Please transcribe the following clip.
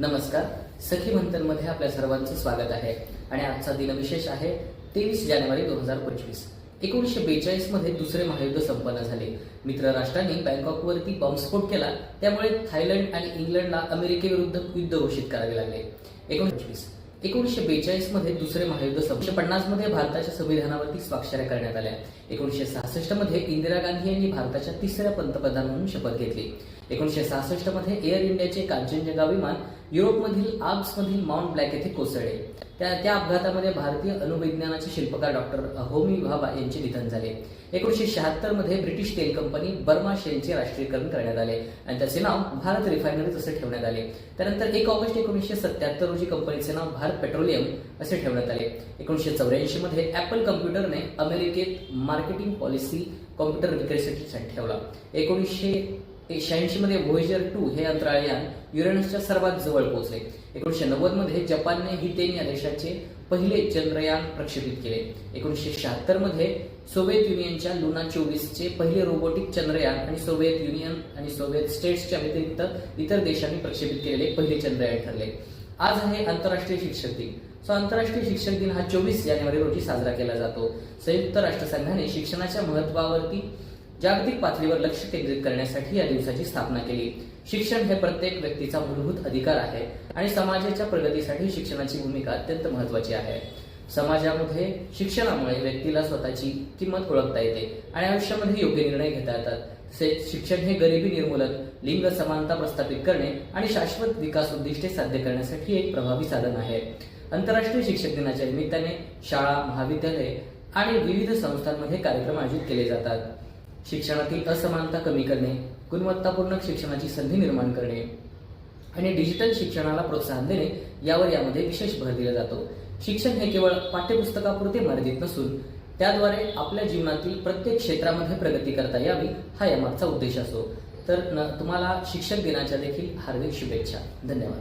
नमस्कार. सखी मंथनमध्ये आपल्या सर्वांचं स्वागत आहे. आणि आजचा दिनविशेष आहे तेवीस जानेवारी दोन हजार पंचवीस. एकोणीसशे बेचाळीसमध्ये दुसरे महायुद्ध संपन्न झाले. मित्र राष्ट्रांनी बँकॉकवरती बॉम्बस्फोट केला. त्यामुळे थायलंड आणि इंग्लंडला अमेरिकेविरुद्ध युद्ध घोषित करावे लागले. एकोणीस एकोणीसशे बेचाळीसमध्ये दुसरे महायुद्ध संपले. पन्नासमध्ये भारताच्या संविधानावरती स्वाक्षऱ्या करण्यात आल्या. एकोणीसशे सहासष्टमध्ये इंदिरा गांधी यांनी भारताच्या तिसऱ्या पंतप्रधान म्हणून शपथ घेतली. एकोणीसशे सहासष्टमध्ये एअर इंडियाचे कांचनजंगा विमान युरोपमधील आल्प्समधील माउंट ब्लॅक येथे कोसळले. त्या त्या अपघातामध्ये भारतीय अणुविज्ञानाचे शिल्पकार डॉक्टर होमी भाभा यांचे निधन झाले. एकोणीसशे शहात्तरमध्ये ब्रिटिश तेल कंपनी बर्मा शेलचे राष्ट्रीयकरण करण्यात आले आणि त्याचे नाव भारत रिफायनरी असे ठेवण्यात आले. त्यानंतर एक ऑगस्ट एकोणीसशे सत्याहत्तर रोजी कंपनीचे नाव भारत पेट्रोलियम असे ठेवण्यात आले. एकोणीसशे चौऱ्याऐंशीमध्ये ॲपल कम्प्युटरने अमेरिकेत मार्केटिंग पॉलिसी कॉम्प्युटर विक्रीसाठी ठेवला. एकोणीसशे शहाऐंशी मध्ये व्होयजर टू हे अंतराळयान युरेनसच्या सर्वात जवळ पोहोचले. एकोणीसशे नव्वदमध्ये जपानने हितेन या देशाचे पहिले चंद्रयान प्रक्षेपित केले. एकोणीसशे शहात्तरमध्ये सोव्हिएत युनियनच्या लुना चोवीसचे पहिले रोबोटिक चंद्रयान आणि सोव्हिएत युनियन आणि सोव्हिएत स्टेट्सच्या व्यतिरिक्त इतर देशांनी प्रक्षेपित केलेले पहिले चंद्रयान ठरले. आज आहे आंतरराष्ट्रीय शिक्षक दिन. सो आंतरराष्ट्रीय शिक्षक दिन हा चोवीस जानेवारी रोजी साजरा केला जातो. संयुक्त राष्ट्रसंघाने शिक्षणाच्या महत्वावरती जागतिक पातळीवर लक्ष केंद्रित करण्यासाठी या दिवसाची स्थापना केली. शिक्षण हे प्रत्येक व्यक्तीचा मूलभूत अधिकार आहे आणि समाजाच्या प्रगतीसाठी शिक्षणाची भूमिका अत्यंत महत्वाची आहे. समाजामध्ये शिक्षणामुळे व्यक्तीला स्वतःची किंमत ओळखता येते आणि आयुष्यामध्ये योग्य निर्णय घेता येतात. तसेच शिक्षण हे गरिबी निर्मूलन लिंग समानता प्रस्थापित करणे आणि शाश्वत विकास उद्दिष्टे साध्य करण्यासाठी एक प्रभावी साधन आहे. आंतरराष्ट्रीय शिक्षक दिनाच्या निमित्ताने शाळा महाविद्यालये आणि विविध संस्थांमध्ये कार्यक्रम आयोजित केले जातात. शिक्षणातील असमानता कमी करणे गुणवत्तापूर्ण शिक्षणाची संधी निर्माण करणे आणि डिजिटल शिक्षणाला प्रोत्साहन देणे यावर यामध्ये विशेष भर दिला जातो. शिक्षण हे केवळ पाठ्यपुस्तकापुरते मर्यादित नसून त्याद्वारे आपल्या जीवनातील प्रत्येक क्षेत्रामध्ये प्रगती करता यावी हा यामागचा उद्देश असतो तर न- तुम्हाला शिक्षक दिनाच्या देखील हार्दिक शुभेच्छा. धन्यवाद.